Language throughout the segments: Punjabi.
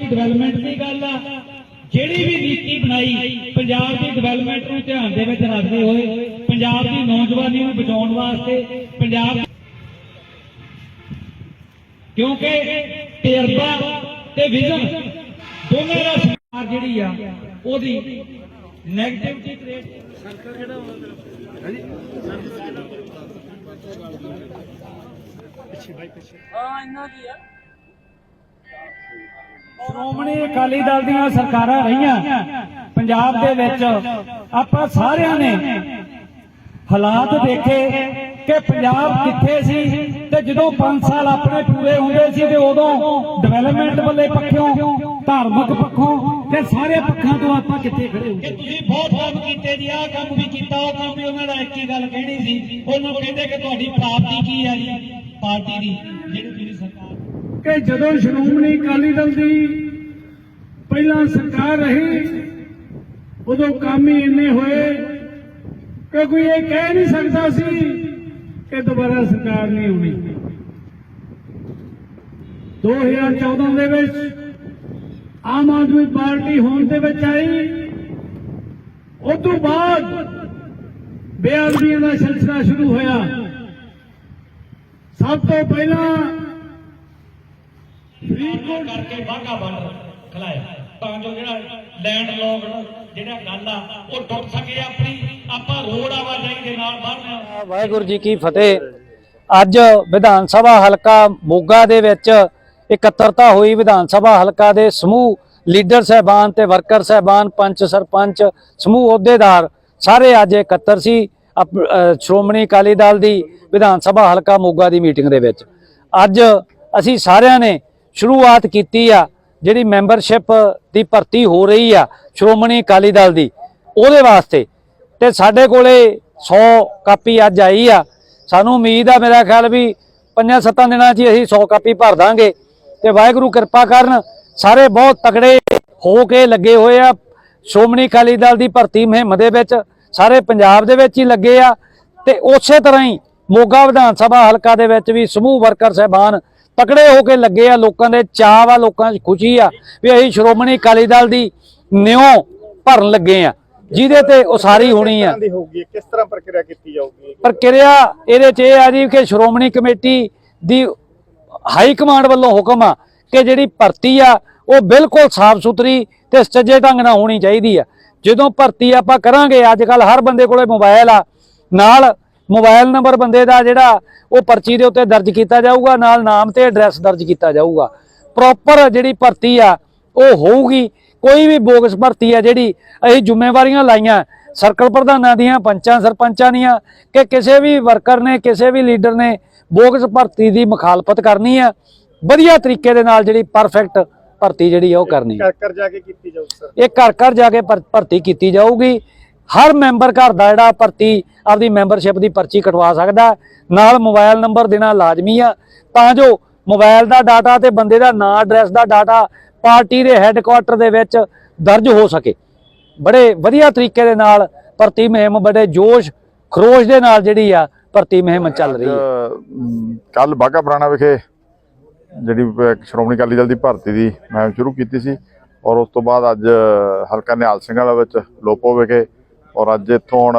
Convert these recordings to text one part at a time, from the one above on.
ਡਿਵੈਲਪਮੈਂਟ ਦੀ ਗੱਲ ਆ। ਜਿਹੜੀ ਵੀ ਨੀਤੀ ਬਣਾਈ, ਪੰਜਾਬ ਦੀ ਡਿਵੈਲਪਮੈਂਟ ਨੂੰ ਧਿਆਨ ਦੇ ਵਿੱਚ ਰੱਖਦੇ ਹੋਏ, ਪੰਜਾਬ ਦੀ ਨੌਜਵਾਨੀ ਨੂੰ ਬਚਾਉਣ ਵਾਸਤੇ ਪੰਜਾਬ ਕਿਉਂਕਿ ਤਜਰਬਾ ਤੇ ਵਿਜ਼ਨ ਦੋਨਾਂ ਦਾ ਸਰਕਾਰ ਜਿਹੜੀ ਆ, ਉਹਦੀ ਨੈਗੇਟਿਵਿਟੀ ਰੇਟ ਸ਼੍ਰੋਮਣੀ ਅਕਾਲੀ ਦਲ ਦੀਆਂ ਸਰਕਾਰਾਂ ਰਹੀਆਂ। ਪੰਜਾਬ ਦੇ ਵਿੱਚ ਆਪਾਂ ਸਾਰਿਆਂ ਨੇ ਹਾਲਾਤ ਦੇਖੇ ਕਿ ਪੰਜਾਬ ਕਿੱਥੇ ਸੀ ਤੇ ਜਦੋਂ 5 ਸਾਲ ਆਪਣੇ ਪੂਰੇ ਹੁੰਦੇ ਸੀ ਤੇ ਉਦੋਂ ਡਿਵੈਲਪਮੈਂਟ ਵੱਲੇ ਪੱਖੋਂ, ਧਾਰਮਿਕ ਪੱਖੋਂ ਤੇ ਸਾਰੇ ਪੱਖਾਂ ਤੋਂ ਆਪਾਂ ਕਿੱਥੇ ਖੜੇ ਹੁੰਦੇ? ਤੁਸੀਂ ਬਹੁਤ ਕੰਮ ਕੀਤੇ ਜੀ, ਆਹ ਕੰਮ ਵੀ ਕੀਤਾ, ਉਹ ਕੰਮ ਵੀ ਉਹਨਾਂ ਦਾ ਇੱਕ ਹੀ ਗੱਲ ਕਹਿਣੀ ਸੀ। ਉਹਨੂੰ ਕਹਿੰਦੇ ਕਿ ਤੁਹਾਡੀ ਪ੍ਰਾਪਤੀ ਕੀ ਹੈ ਜੀ? ਪਾਰਟੀ ਦੀ। ਕਿ ਜਦੋਂ ਸ਼੍ਰੋਮਣੀ ਅਕਾਲੀ ਦਲ ਦੀ ਪਹਿਲਾਂ ਸਰਕਾਰ ਰਹੀ, ਉਦੋਂ ਕੰਮ ਹੀ ਇੰਨੇ ਹੋਏ ਕਿ ਕੋਈ ਇਹ ਕਹਿ ਨਹੀਂ ਸਕਦਾ ਸੀ ਕਿ ਦੁਬਾਰਾ ਸਰਕਾਰ ਨਹੀਂ ਹੋਣੀ 2014 ਦੇ ਵਿੱਚ ਆਮ ਆਦਮੀ ਪਾਰਟੀ ਹੋਣ ਦੇ ਵਿੱਚ ਆਈ। ਉਸ ਤੋਂ ਬਾਅਦ ਬੇਅਦਬੀਆਂ ਦਾ ਸਿਲਸਿਲਾ ਸ਼ੁਰੂ ਹੋਇਆ। ਸਭ ਤੋਂ ਪਹਿਲਾਂ ਫਰੀਦਕੋਟ ਕਰਕੇ ਬਾਗਾ ਬਾਰਡਰ ਖਲਾਇਆ। ਤਾਂ ਜੋ ਜਿਹੜਾ ਲੈਂਡ ਲੋਕ ਜਿਹੜਾ ਗੱਲ ਆ ਉਹ ਟੁੱਟ ਸਕੇ ਆਪਣੀ। ਆਪਾਂ ਰੋਡ ਆਵਾਜਾਈ ਦੇ ਨਾਲ ਬਾਹਰ ਵਾਹਿਗੁਰੂ ਜੀ ਕੀ ਫਤਿਹ। ਅੱਜ ਵਿਧਾਨ ਸਭਾ ਹਲਕਾ ਮੋਗਾ ਦੇ ਵਿੱਚ ਇਕੱਤਰਤਾ ਹੋਈ ਵਿਧਾਨ ਸਭਾ ਹਲਕਾ ਦੇ ਸਮੂਹ ਲੀਡਰ ਸਹਿਬਾਨ ਤੇ ਵਰਕਰ ਸਹਿਬਾਨ ਪੰਚ ਸਰਪੰਚ ਸਮੂਹ ਅਹੁਦੇਦਾਰ ਸਾਰੇ ਅੱਜ ਇਕੱਤਰ ਸੀ ਸ਼੍ਰੋਮਣੀ ਅਕਾਲੀ ਦਲ ਦੀ ਵਿਧਾਨ ਸਭਾ ਹਲਕਾ ਮੋਗਾ ਦੀ ਮੀਟਿੰਗ ਦੇ ਵਿੱਚ। ਅੱਜ ਅਸੀਂ ਸਾਰਿਆਂ ਨੇ ਸ਼ੁਰੂਆਤ ਕੀਤੀ ਆ, ਜਿਹੜੀ ਮੈਂਬਰਸ਼ਿਪ ਦੀ ਭਰਤੀ ਹੋ ਰਹੀ ਆ ਸ਼੍ਰੋਮਣੀ ਅਕਾਲੀ ਦਲ ਦੀ, ਉਹਦੇ ਵਾਸਤੇ। ਤੇ ਸਾਡੇ ਕੋਲੇ 100 ਕਾਪੀ ਅੱਜ ਆਈ ਆ। ਸਾਨੂੰ ਉਮੀਦ ਆ, ਮੇਰਾ ਖਿਆਲ ਵੀ ਪੰਜਾਂ ਸੱਤਾਂ ਦਿਨਾਂ 'ਚ ਹੀ ਅਸੀਂ 100 ਕਾਪੀ ਭਰ ਦਾਂਗੇ। ਤੇ ਵਾਹਿਗੁਰੂ ਕਿਰਪਾ ਕਰਨ, ਸਾਰੇ ਬਹੁਤ ਤਕੜੇ ਹੋ ਕੇ ਲੱਗੇ ਹੋਏ ਆ। ਸ਼੍ਰੋਮਣੀ ਅਕਾਲੀ ਦਲ ਦੀ ਭਰਤੀ ਮੁਹਿੰਮ ਦੇ ਵਿੱਚ ਸਾਰੇ ਪੰਜਾਬ ਦੇ ਵਿੱਚ ਹੀ ਲੱਗੇ ਆ। ਤੇ ਉਸੇ ਤਰ੍ਹਾਂ ਹੀ ਮੋਗਾ ਵਿਧਾਨ ਸਭਾ ਹਲਕਾ ਦੇ ਵਿੱਚ ਵੀ ਸਮੂਹ ਵਰਕਰ ਸਹਿਬਾਨ ਤਕੜੇ ਹੋ ਕੇ ਲੱਗੇ ਆ ਲੋਕਾਂ ਦੇ ਚਾਅ ਆ ਲੋਕਾਂ 'ਚ ਖੁਸ਼ੀ ਆ ਵੀ ਅਸੀਂ ਸ਼੍ਰੋਮਣੀ ਅਕਾਲੀ ਦਲ ਦੀ ਨਿਉ ਭਰਨ ਲੱਗੇ ਆ। ਜਿਹਦੇ ਤੇ ਉਸਾਰੀ ਹੋਣੀ ਆ। ਕਿਸ ਤਰ੍ਹਾਂ ਪ੍ਰਕਿਰਿਆ ਕੀਤੀ ਜਾਊਗੀ? ਪ੍ਰਕਿਰਿਆ ਇਹਦੇ ਚ ਇਹ ਆ ਜੀ ਕਿ ਸ਼੍ਰੋਮਣੀ ਕਮੇਟੀ ਦੀ ਹਾਈ ਕਮਾਂਡ ਵੱਲੋਂ ਹੁਕਮ ਆ ਕਿ ਜਿਹੜੀ ਭਰਤੀ ਆ ਉਹ ਬਿਲਕੁਲ ਸਾਫ਼ ਸੁਥਰੀ ਤੇ ਸੱਜੇ ਢੰਗ ਨਾਲ ਹੋਣੀ ਚਾਹੀਦੀ ਆ। ਜਦੋਂ ਭਰਤੀ ਆਪਾਂ ਕਰਾਂਗੇ ਅੱਜ ਕੱਲ ਹਰ ਬੰਦੇ ਕੋਲੇ ਮੋਬਾਈਲ ਆ। ਨਾਲ ਮੋਬਾਈਲ ਨੰਬਰ ਬੰਦੇ ਦਾ ਜਿਹੜਾ ਉਹ ਪਰਚੀ ਦੇ ਉੱਤੇ ਦਰਜ ਕੀਤਾ ਜਾਊਗਾ ਨਾਲ ਨਾਮ ਤੇ ਐਡਰੈਸ ਦਰਜ ਕੀਤਾ ਜਾਊਗਾ। ਪ੍ਰੋਪਰ ਜਿਹੜੀ ਭਰਤੀ ਆ ਉਹ ਹੋਊਗੀ। ਕੋਈ ਵੀ ਬੋਗਸ ਭਰਤੀ ਆ ਜਿਹੜੀ ਅਸੀਂ ਜ਼ਿੰਮੇਵਾਰੀਆਂ ਲਾਈਆਂ ਸਰਕਲ ਪ੍ਰਧਾਨਾਂ ਦੀਆਂ ਪੰਚਾਂ ਸਰਪੰਚਾਂ ਦੀਆਂ ਕਿ ਕਿਸੇ ਵੀ ਵਰਕਰ ਨੇ ਕਿਸੇ ਵੀ ਲੀਡਰ ਨੇ ਬੋਗਸ ਭਰਤੀ ਦੀ ਮੁਖਾਲਫਤ ਕਰਨੀ ਆ ਵਧੀਆ ਤਰੀਕੇ ਦੇ ਨਾਲ ਜਿਹੜੀ ਪਰਫੈਕਟ ਭਰਤੀ ਜਿਹੜੀ ਆ ਉਹ ਕਰਨੀ ਕਰ ਕਰ ਜਾ ਕੇ ਕੀਤੀ ਜਾਊ ਸਰ ਇਹ ਘਰ ਘਰ ਜਾ ਕੇ ਭਰ- ਭਰਤੀ ਕੀਤੀ ਜਾਊਗੀ। ਹਰ ਮੈਂਬਰ ਘਰ ਦਾ ਜਿਹੜਾ ਭਰਤੀ, ਆਪਦੀ ਮੈਂਬਰਸ਼ਿਪ ਦੀ ਪਰਚੀ ਕਟਵਾ ਸਕਦਾ ਨਾਲ ਮੋਬਾਈਲ ਨੰਬਰ ਦੇਣਾ ਲਾਜ਼ਮੀ ਆ। ਤਾਂ ਜੋ ਮੋਬਾਈਲ ਦਾ ਡਾਟਾ ਤੇ ਬੰਦੇ ਦਾ ਨਾਂ, ਐਡਰੈਸ ਦਾ ਡਾਟਾ ਪਾਰਟੀ ਦੇ ਹੈੱਡਕੁਆਟਰ ਦੇ ਵਿੱਚ ਦਰਜ ਹੋ ਸਕੇ। ਬੜੇ ਵਧੀਆ ਤਰੀਕੇ ਦੇ ਨਾਲ ਭਰਤੀ ਮੁਹਿੰਮ, ਬੜੇ ਜੋਸ਼, ਖਰੋਸ਼ ਦੇ ਨਾਲ ਜਿਹੜੀ ਆ ਭਰਤੀ ਮੁਹਿੰਮ ਚੱਲ ਰਹੀ ਹੈ। ਕੱਲ ਬਾਗਾ ਪੁਰਾਣਾ ਵਿਖੇ ਜਿਹੜੀ ਸ਼੍ਰੋਮਣੀ ਅਕਾਲੀ ਦਲ ਦੀ ਭਰਤੀ ਦੀ ਮੈਂ ਸ਼ੁਰੂ ਕੀਤੀ ਸੀ। ਔਰ ਉਸ ਤੋਂ ਬਾਅਦ ਅੱਜ ਹਲਕਾ ਨਿਹਾਲ ਸਿੰਘ ਵਾਲਾ ਵਿੱਚ ਲੋਪੋ ਵਿਖੇ ਔਰ ਅੱਜ ਇੱਥੋਂ ਹੁਣ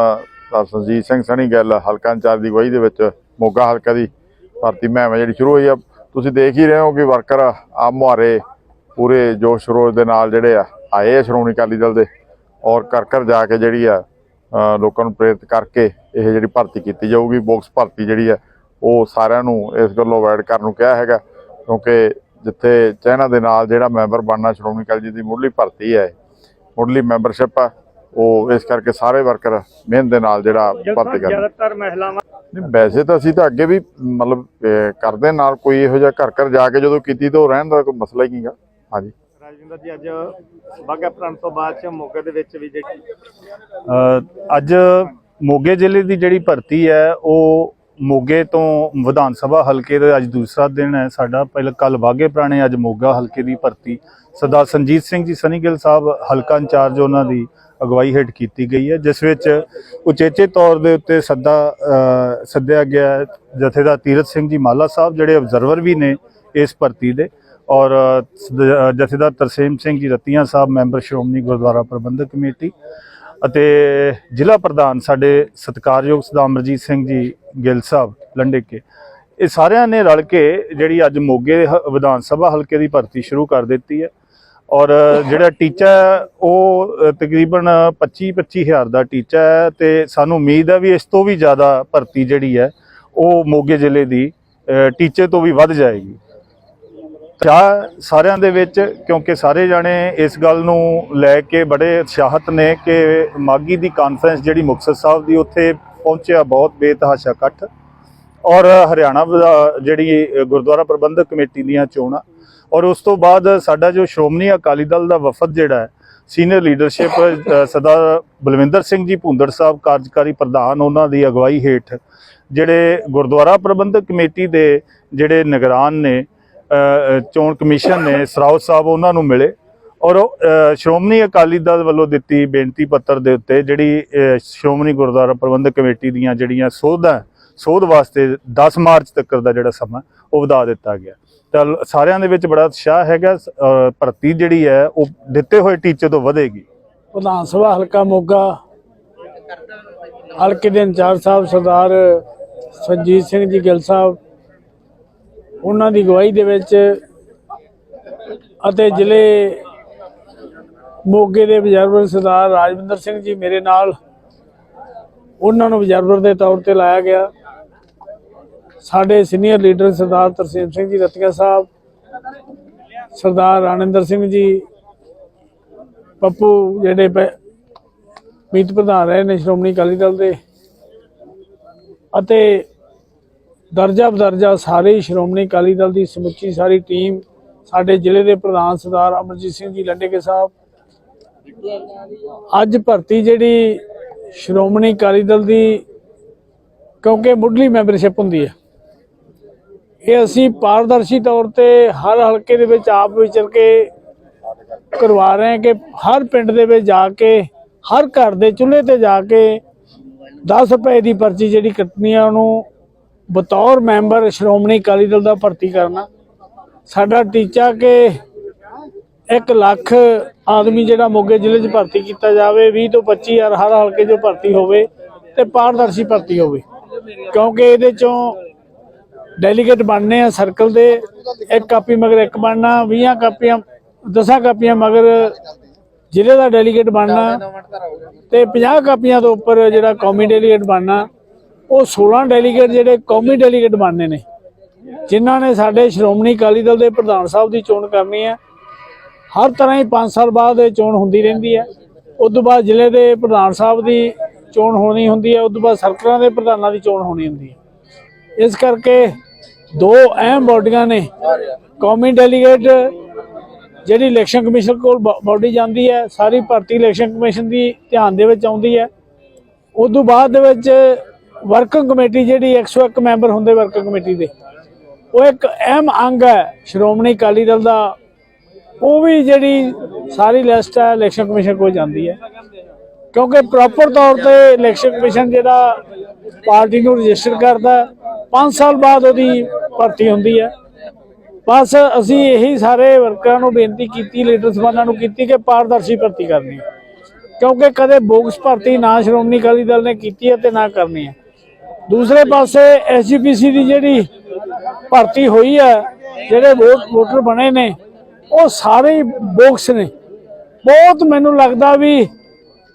ਸਰ ਸਿੰਘ ਸਣੀ ਗੱਲ ਹਲਕਾ ਇੰਚਾਰਜ ਦੀ ਅਗਵਾਈ ਦੇ ਵਿੱਚ ਮੋਗਾ ਹਲਕਾ ਦੀ ਭਰਤੀ ਮਹਿਮ ਹੈ ਜਿਹੜੀ ਸ਼ੁਰੂ ਹੋਈ ਆ। ਤੁਸੀਂ ਦੇਖ ਹੀ ਰਹੇ ਹੋ ਕਿ ਵਰਕਰ ਆ ਮੁਹਾਰੇ ਪੂਰੇ ਜੋਸ਼ ਸ਼ਰੋਸ਼ ਦੇ ਨਾਲ ਜਿਹੜੇ ਆ, ਆਏ ਆ ਸ਼੍ਰੋਮਣੀ ਅਕਾਲੀ ਦਲ ਦੇ ਔਰ ਘਰ ਘਰ ਜਾ ਕੇ ਜਿਹੜੀ ਆ ਲੋਕਾਂ ਨੂੰ ਪ੍ਰੇਰਿਤ ਕਰਕੇ ਇਹ ਜਿਹੜੀ ਭਰਤੀ ਕੀਤੀ ਜਾਊਗੀ, ਬੋਕਸ ਭਰਤੀ ਜਿਹੜੀ ਆ, ਉਹ ਸਾਰਿਆਂ ਨੂੰ ਇਸ ਗੱਲੋਂ ਅਵਾਇਡ ਕਰਨ ਨੂੰ ਕਿਹਾ ਹੈਗਾ। ਕਿਉਂਕਿ ਜਿੱਥੇ ਚਾਈਨਾ ਦੇ ਨਾਲ ਜਿਹੜਾ ਮੈਂਬਰ ਬਣਨਾ ਸ਼੍ਰੋਮਣੀ ਅਕਾਲੀ ਜੀ ਦੀ ਮੁੱਢਲੀ ਭਰਤੀ ਹੈ, ਮੁੱਢਲੀ ਮੈਂਬਰਸ਼ਿਪ ਆ ਉਹ ਇਸ ਕਰਕੇ ਸਾਰੇ ਵਰਕਰ ਮਿਹਨਤ ਦੇ ਨਾਲ ਜਿਹੜਾ ਭਰਤੀ ਕਰਨ ਜ਼ਿਆਦਾਤਰ ਮਹਿਲਾਵਾਂ ਨਹੀਂ ਵੈਸੇ ਤਾਂ ਅਸੀਂ ਤਾਂ ਅੱਗੇ ਵੀ ਮਤਲਬ ਕਰਦੇ ਨਾਲ ਕੋਈ ਇਹੋ ਜਿਹਾ ਘਰ ਘਰ ਜਾ ਕੇ ਜਦੋਂ ਕੀਤੀ ਤਾਂ ਉਹ ਰਹਿਣ ਦਾ ਕੋਈ ਮਸਲਾ ਹੀ ਨਹੀਂਗਾ। ਹਾਂਜੀ। ਰਾਜਵਿੰਦਰ ਜੀ ਅੱਜ ਬਾਗਾ ਪ੍ਰਾਂਤ ਤੋਂ ਬਾਅਦ ਚ ਮੋਗੇ ਦੇ ਵਿੱਚ ਵੀ ਜਿਹੜੀ ਅ, ਅੱਜ ਮੋਗੇ ਜ਼ਿਲ੍ਹੇ ਦੀ ਜਿਹੜੀ ਭਰਤੀ ਹੈ ਉਹ ਮੋਗੇ ਤੋਂ ਵਿਧਾਨ ਸਭਾ ਹਲਕੇ ਦਾ ਅੱਜ ਦੂਸਰਾ ਦਿਨ ਹੈ। ਸਾਡਾ ਪਹਿਲਾਂ ਕੱਲ ਬਾਗੇ ਪੁਰਾਣੇ ਅੱਜ ਮੋਗਾ ਹਲਕੇ ਦੀ ਭਰਤੀ। ਸਰਦਾਰ ਸੰਜੀਤ ਸਿੰਘ ਜੀ ਸਨੀਗਿੱਲ ਸਾਹਿਬ ਹਲਕਾ ਇੰਚਾਰਜ ਉਹਨਾਂ ਦੀ। ਅਗਵਾਈ ਹੇਠ ਕੀਤੀ ਗਈ ਹੈ, ਜਿਸ ਵਿੱਚ ਉਚੇਚੇ ਤੌਰ ਦੇ ਉੱਤੇ ਸੱਦਾ ਸੱਦਿਆ ਗਿਆ ਜਥੇਦਾਰ ਤੀਰਥ ਸਿੰਘ ਜੀ ਮਾਲਾ ਸਾਹਿਬ ਜਿਹੜੇ ਅਬਜ਼ਰਵਰ ਵੀ ਨੇ ਇਸ ਭਰਤੀ ਦੇ ਔਰ ਜਥੇਦਾਰ ਤਰਸੇਮ ਸਿੰਘ ਜੀ ਰਤੀਆਂ ਸਾਹਿਬ, ਮੈਂਬਰ ਸ਼੍ਰੋਮਣੀ ਗੁਰਦੁਆਰਾ ਪ੍ਰਬੰਧਕ ਕਮੇਟੀ ਅਤੇ ਜ਼ਿਲ੍ਹਾ ਪ੍ਰਧਾਨ ਸਾਡੇ ਸਤਿਕਾਰਯੋਗ ਸਦਾ ਅਮਰਜੀਤ ਸਿੰਘ ਜੀ ਗਿੱਲ ਸਾਹਿਬ, ਲੰਡੇਕੇ। ਇਹ ਸਾਰਿਆਂ ਨੇ ਰਲ ਕੇ ਜਿਹੜੀ ਅੱਜ ਮੋਗੇ ਹ- ਵਿਧਾਨ ਸਭਾ ਹਲਕੇ ਦੀ ਭਰਤੀ ਸ਼ੁਰੂ ਕਰ ਦਿੱਤੀ ਹੈ। ਔਰ ਜਿਹੜਾ ਟੀਚਾ ਹੈ, ਉਹ ਅ, ਤਕਰੀਬਨ 25 ਹਜ਼ਾਰ ਦਾ ਟੀਚਾ ਹੈ ਤੇ ਸਾਨੂੰ ਉਮੀਦ ਹੈ ਵੀ ਇਸ ਤੋਂ ਵੀ ਜ਼ਿਆਦਾ ਭਰਤੀ ਜਿਹੜੀ ਹੈ ਉਹ ਮੋਗੇ ਜ਼ਿਲ੍ਹੇ ਦੀ ਟੀਚੇ ਤੋਂ ਵੀ ਵੱਧ ਜਾਏਗੀ। ਚਾਹ ਸਾਰਿਆਂ ਦੇ ਵਿੱਚ ਕਿਉਂਕਿ ਸਾਰੇ ਜਾਣੇ ਇਸ ਗੱਲ ਨੂੰ ਲੈ ਕੇ ਬੜੇ ਉਤਸ਼ਾਹਤ ਨੇ ਕਿ ਮਾਗੀ ਦੀ ਕਾਨਫਰੰਸ ਜਿਹੜੀ ਮੁਕਤਸਰ ਸਾਹਿਬ ਦੀ ਉੱਥੇ ਪਹੁੰਚਿਆ ਬਹੁਤ ਬੇਤਹਾਸ਼ਾ ਇਕੱਠ। ਔਰ ਹਰਿਆਣਾ ਵਿਧਾ- ਜਿਹੜੀ ਗੁਰਦੁਆਰਾ ਪ੍ਰਬੰਧਕ ਕਮੇਟੀ ਦੀਆਂ ਚੋਣਾਂ। ਔਰ ਉਸ ਤੋਂ ਬਾਅਦ ਸਾਡਾ ਜੋ ਸ਼੍ਰੋਮਣੀ ਅਕਾਲੀ ਦਲ ਦਾ ਵਫਦ ਜਿਹੜਾ ਹੈ ਸੀਨੀਅਰ ਲੀਡਰਸ਼ਿਪ ਸਰਦਾਰ ਬਲਵਿੰਦਰ ਸਿੰਘ ਜੀ ਭੁੰਦੜ ਸਾਹਿਬ, ਕਾਰਜਕਾਰੀ ਪ੍ਰਧਾਨ, ਉਹਨਾਂ ਦੀ ਅਗਵਾਈ ਹੇਠ ਜਿਹੜੇ ਗੁਰਦੁਆਰਾ ਪ੍ਰਬੰਧਕ ਕਮੇਟੀ ਦੇ ਜਿਹੜੇ ਨਿਗਰਾਨ ਨੇ ਚੋਣ ਕਮਿਸ਼ਨ ਨੇ ਸਰਾਓ ਸਾਹਿਬ, ਉਹਨਾਂ ਨੂੰ ਮਿਲੇ। ਔਰ ਸ਼੍ਰੋਮਣੀ ਅਕਾਲੀ ਦਲ ਵੱਲੋਂ ਦਿੱਤੀ ਬੇਨਤੀ ਪੱਤਰ ਦੇ ਉੱਤੇ ਜਿਹੜੀ ਸ਼੍ਰੋਮਣੀ ਗੁਰਦੁਆਰਾ ਪ੍ਰਬੰਧਕ ਕਮੇਟੀ ਦੀਆਂ ਜਿਹੜੀਆਂ ਸੋਧਾਂ ਸੋਧ ਵਾਸਤੇ 10 ਮਾਰਚ ਤੱਕ ਦਾ ਜਿਹੜਾ ਸਮਾਂ ਉਹ ਵਧਾ ਦਿੱਤਾ ਗਿਆ। ਤਾਂ ਸਾਰਿਆਂ ਦੇ ਵਿੱਚ ਬੜਾ ਉਤਸ਼ਾਹ ਹੈਗਾ ਭਰਤੀ ਜਿਹੜੀ ਹੈ, ਉਹ ਦਿੱਤੇ ਹੋਏ ਟੀਚੇ ਤੋਂ ਵਧੇਗੀ। ਵਿਧਾਨ ਸਭਾ ਹਲਕਾ ਮੋਗਾ, ਹਲਕੇ ਦੇ ਇੰਚਾਰਜ ਸਾਹਿਬ ਸਰਦਾਰ ਸੰਜੀਤ ਸਿੰਘ ਜੀ ਗਿੱਲ ਸਾਹਿਬ, ਉਹਨਾਂ ਦੀ ਅਗਵਾਈ ਦੇ ਵਿੱਚ ਅਤੇ ਜ਼ਿਲ੍ਹੇ ਮੋਗੇ ਦੇ ਅਬਜ਼ਰਵਰ ਸਰਦਾਰ ਰਾਜਵਿੰਦਰ ਸਿੰਘ ਜੀ ਮੇਰੇ ਨਾਲ, ਉਹਨਾਂ ਨੂੰ ਅਬਜ਼ਰਵਰ ਦੇ ਤੌਰ ਤੇ ਲਾਇਆ ਗਿਆ। ਸਾਡੇ ਸੀਨੀਅਰ ਲੀਡਰ ਸਰਦਾਰ ਤਰਸੇਮ ਸਿੰਘ ਜੀ ਰਤੀਆ ਸਾਹਿਬ, ਸਰਦਾਰ ਆਨੰਦਰ ਸਿੰਘ ਜੀ, ਪੱਪੂ ਜਿਹੜੇ ਪ- ਮੀਤ ਪ੍ਰਧਾਨ ਰਹੇ ਨੇ ਸ਼੍ਰੋਮਣੀ ਅਕਾਲੀ ਦਲ ਦੇ, ਅਤੇ ਦਰਜਾ ਬਦਰਜਾ ਸਾਰੇ ਸ਼੍ਰੋਮਣੀ ਅਕਾਲੀ ਦਲ ਦੀ ਸਮੁੱਚੀ ਸਾਰੀ ਟੀਮ ਸਾਡੇ ਜ਼ਿਲ੍ਹੇ ਦੇ ਪ੍ਰਧਾਨ ਸਰਦਾਰ ਅਮਰਜੀਤ ਸਿੰਘ ਜੀ ਲੰਡੇਕੇ ਸਾਹਿਬ। ਅੱਜ ਭਰਤੀ ਜਿਹੜੀ ਸ਼੍ਰੋਮਣੀ ਅਕਾਲੀ ਦਲ ਦੀ ਕਿਉਂਕਿ ਮੁੱਢਲੀ ਮੈਂਬਰਸ਼ਿਪ ਹੁੰਦੀ ਹੈ। ਇਹ ਅਸੀਂ ਪਾਰਦਰਸ਼ੀ ਤੌਰ ਤੇ ਹਰ ਹਲਕੇ ਦੇ ਵਿੱਚ ਆਪ ਵਿਚਰ ਕੇ ਕਰਵਾ ਰਹੇ ਹਾਂ ਕਿ ਹਰ ਪਿੰਡ ਦੇ ਵਿੱਚ ਜਾ ਕੇ, ਹਰ ਘਰ ਦੇ ਚੁੱਲ੍ਹੇ ਤੇ ਜਾ ਕੇ 10 ਰੁਪਏ ਦੀ ਪਰਚੀ ਜਿਹੜੀ ਕੱਟਣੀ ਆ, ਉਹਨੂੰ ਬਤੌਰ ਮੈਂਬਰ ਸ਼੍ਰੋਮਣੀ ਅਕਾਲੀ ਦਲ ਦਾ ਭਰਤੀ ਕਰਨਾ। ਸਾਡਾ ਟੀਚਾ ਕਿ 1 ਲੱਖ ਆਦਮੀ ਜਿਹੜਾ ਮੋਗੇ ਜ਼ਿਲ੍ਹੇ 'ਚ ਭਰਤੀ ਕੀਤਾ ਜਾਵੇ 20 ਤੋਂ 25 ਹਜ਼ਾਰ ਹਰ ਹਲਕੇ 'ਚ ਭਰਤੀ ਹੋਵੇ ਤੇ ਪਾਰਦਰਸ਼ੀ ਭਰਤੀ ਹੋਵੇ। ਕਿਉਂਕਿ ਇਹਦੇ ਚੋਂ ਡੈਲੀਗੇਟ ਬਣਨੇ ਆ ਸਰਕਲ ਦੇ, ਇੱਕ ਕਾਪੀ ਮਗਰ ਇੱਕ ਬਣਨਾ 20 ਕਾਪੀਆਂ 10 ਕਾਪੀਆਂ ਮਗਰ ਜ਼ਿਲ੍ਹੇ ਦਾ ਡੈਲੀਗੇਟ ਬਣਨਾ ਤੇ 50 ਕਾਪੀਆਂ ਤੋਂ ਉੱਪਰ ਜਿਹੜਾ ਕੌਮੀ ਡੈਲੀਗੇਟ ਬਣਨਾ, ਉਹ 16 ਡੈਲੀਗੇਟ ਜਿਹੜੇ ਕੌਮੀ ਡੈਲੀਗੇਟ ਬਣਨੇ ਨੇ, ਜਿਨ੍ਹਾਂ ਨੇ ਸਾਡੇ ਸ਼੍ਰੋਮਣੀ ਅਕਾਲੀ ਦਲ ਦੇ ਪ੍ਰਧਾਨ ਸਾਹਿਬ ਦੀ ਚੋਣ ਕਰਨੀ ਹੈ। ਹਰ ਤਰ੍ਹਾਂ ਹੀ 5 ਸਾਲ ਬਾਅਦ ਇਹ ਚੋਣ ਹੁੰਦੀ ਰਹਿੰਦੀ ਹੈ। ਉਸ ਤੋਂ ਬਾਅਦ ਜ਼ਿਲ੍ਹੇ ਦੇ ਪ੍ਰਧਾਨ ਸਾਹਿਬ ਦੀ ਚੋਣ ਹੋਣੀ ਹੁੰਦੀ ਹੈ, ਉਸ ਤੋਂ ਬਾਅਦ ਸਰਕਲਾਂ ਦੇ ਪ੍ਰਧਾਨਾਂ ਦੀ ਚੋਣ ਹੋਣੀ ਹੁੰਦੀ ਹੈ। ਇਸ ਕਰਕੇ ਦੋ ਅਹਿਮ ਬਾਡੀਆਂ ਨੇ। ਕੌਮੀ ਡੈਲੀਗੇਟ ਜਿਹੜੀ ਇਲੈਕਸ਼ਨ ਕਮਿਸ਼ਨ ਕੋਲ ਬਾਡੀ ਜਾਂਦੀ ਹੈ, ਸਾਰੀ ਭਰਤੀ ਇਲੈਕਸ਼ਨ ਕਮਿਸ਼ਨ ਦੀ ਧਿਆਨ ਦੇ ਵਿੱਚ ਆਉਂਦੀ ਹੈ। ਉਸ ਤੋਂ ਬਾਅਦ ਦੇ ਵਿੱਚ ਵਰਕਿੰਗ ਕਮੇਟੀ ਜਿਹੜੀ 101 ਮੈਂਬਰ ਹੁੰਦੇ ਵਰਕਿੰਗ ਕਮੇਟੀ ਦੇ। ਉਹ ਇੱਕ ਅਹਿਮ ਅੰਗ ਹੈ, ਸ਼੍ਰੋਮਣੀ ਅਕਾਲੀ ਦਲ ਦਾ। ਉਹ ਵੀ ਜਿਹੜੀ ਸਾਰੀ ਲਿਸਟ ਹੈ, ਇਲੈਕਸ਼ਨ ਕਮਿਸ਼ਨ ਕੋਲ ਜਾਂਦੀ ਹੈ। ਕਿਉਂਕਿ ਪ੍ਰੋਪਰ ਤੌਰ ਤੇ ਇਲੈਕਸ਼ਨ ਕਮਿਸ਼ਨ ਜਿਹੜਾ ਪਾਰਟੀ ਨੂੰ ਰਜਿਸਟਰ ਕਰਦਾ 5 ਸਾਲ ਬਾਅਦ ਉਹਦੀ ਭਰਤੀ ਹੁੰਦੀ ਹੈ। ਬਸ ਅਸੀਂ ਇਹੀ ਸਾਰੇ ਵਰਕਰਾਂ ਨੂੰ ਬੇਨਤੀ ਕੀਤੀ ਲੀਡਰ ਸਭਾਨਾਂ ਨੂੰ ਕੀਤੀ ਕਿ ਪਾਰਦਰਸ਼ੀ ਭਰਤੀ ਕਰਨੀ ਹੈ। ਕਿਉਂਕਿ ਕਦੇ ਬੋਗਸ ਭਰਤੀ ਨਾ ਸ਼੍ਰੋਮਣੀ ਅਕਾਲੀ ਦਲ ਨੇ ਕੀਤੀ ਹੈ ਤੇ ਨਾ ਕਰਨੀ ਹੈ। ਦੂਸਰੇ ਪਾਸੇ ਐਸਜੀਪੀਸੀ ਦੀ ਜਿਹੜੀ ਭਰਤੀ ਹੋਈ ਹੈ, ਜਿਹੜੇ ਵੋਟ, ਵੋਟਰ ਬਣੇ ਨੇ, ਉਹ ਸਾਰੇ ਹੀ ਬੋਗਸ ਨੇ। ਬਹੁਤ ਮੈਨੂੰ ਲੱਗਦਾ ਵੀ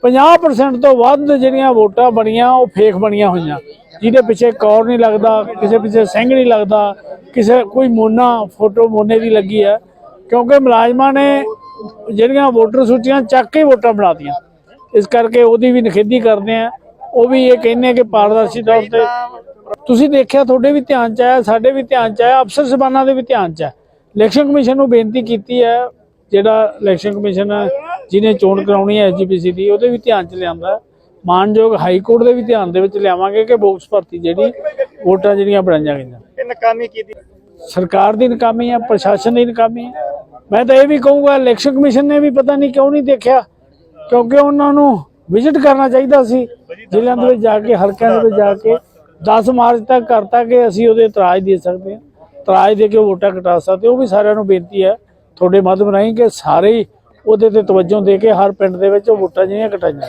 50% ਤੋਂ ਵੱਧ ਜਿਹੜੀਆਂ ਵੋਟਾਂ ਬਣੀਆਂ, ਉਹ ਫੇਕ ਬਣੀਆਂ ਹੋਈਆਂ। ਜਿਹਦੇ ਪਿੱਛੇ ਕੌਰ ਨਹੀਂ ਲੱਗਦਾ, ਕਿਸੇ ਪਿੱਛੇ ਸਿੰਘ ਨਹੀਂ ਲੱਗਦਾ, ਕਿਸੇ, ਕੋਈ ਮੋਨਾ, ਫੋਟੋ ਮੋਨੇ ਦੀ ਲੱਗੀ ਹੈ। ਕਿਉਂਕਿ ਮੁਲਾਜ਼ਮਾਂ ਨੇ ਜਿਹੜੀਆਂ ਵੋਟਰ ਸੂਚੀਆਂ ਚੱਕ ਕੇ ਵੋਟਾਂ ਬਣਾਤੀਆਂ। ਇਸ ਕਰਕੇ ਉਹਦੀ ਵੀ ਨਿਖੇਧੀ ਕਰਦੇ ਆ। ਉਹ ਵੀ ਇਹ ਕਹਿੰਦੇ ਆ ਕਿ ਪਾਰਦਰਸ਼ੀ ਤੌਰ ਤੇ ਤੁਸੀਂ ਦੇਖਿਆ ਤੁਹਾਡੇ ਵੀ ਧਿਆਨ ਚ ਆਇਆ, ਸਾਡੇ ਵੀ ਧਿਆਨ ਚ ਆਇਆ, ਅਫਸਰ ਸਬਾਨਾਂ ਦੇ ਵੀ ਧਿਆਨ ਚ ਹੈ ਇਲੈਕਸ਼ਨ ਕਮਿਸ਼ਨ ਨੂੰ ਬੇਨਤੀ ਕੀਤੀ ਹੈ, ਜਿਹੜਾ ਇਲੈਕਸ਼ਨ ਕਮਿਸ਼ਨ ਜਿਹਨੇ ਚੋਣ ਕਰਾਉਣੀ ਹੈ ਐਸਜੀਪੀਸੀ ਦੀ, ਉਹਦੇ ਵੀ ਧਿਆਨ ਚ ਲਿਆਂਦਾ। ਮਾਨਯੋਗ ਹਾਈ ਕੋਰਟ ਦੇ ਵੀ ਧਿਆਨ ਦੇ ਵਿੱਚ ਲਿਆਵਾਂਗੇ ਕਿ ਬੋਕਸ ਭਰਤੀ ਜਿਹੜੀ ਵੋਟਾਂ ਜਿਹੜੀਆਂ ਬਣਾਈਆਂ ਗਈਆਂ। ਇਹ ਨਕਾਮੀ ਕੀਤੀ ਸਰਕਾਰ ਦੀ ਨਕਾਮੀ ਹੈ ਪ੍ਰਸ਼ਾਸਨ ਦੀ ਨਕਾਮੀ ਹੈ ਮੈਂ ਤਾਂ ਇਹ ਵੀ ਕਹੂੰਗਾ ਇਲੈਕਸ਼ਨ ਕਮਿਸ਼ਨ ਨੇ ਵੀ ਪਤਾ ਨਹੀਂ ਕਿਉਂ ਨਹੀਂ ਦੇਖਿਆ ਕਿਉਂਕਿ ਉਹਨਾਂ ਨੂੰ ਵਿਜ਼ਿਟ ਕਰਨਾ ਚਾਹੀਦਾ ਸੀ। ਜ਼ਿਲ੍ਹਿਆਂ ਦੇ ਵਿੱਚ ਜਾ ਕੇ ਹਲਕਿਆਂ ਦੇ ਵਿੱਚ ਜਾ ਕੇ 10 ਮਾਰਚ ਤੱਕ ਕਰਤਾ ਕਿ ਅਸੀਂ ਉਹਦੇ ਇਤਰਾਜ਼ ਦੇ ਸਕਦੇ ਹਾਂ। ਤਰਾਜ ਦੇ ਕੇ ਵੋਟਾਂ ਕਟਾ ਸਕਦੇ ਉਹ ਵੀ ਸਾਰਿਆਂ ਨੂੰ ਬੇਨਤੀ ਹੈ ਤੁਹਾਡੇ ਮਾਧਿਅਮ ਰਾਹੀਂ ਕਿ ਸਾਰੇ ਉਹਦੇ ਤੇ ਤਵੱਜੋ ਦੇ ਕੇ ਹਰ ਪਿੰਡ ਦੇ ਵਿੱਚ ਵੋਟਾਂ ਜਿਹੜੀਆਂ ਕਟਾਈਆਂ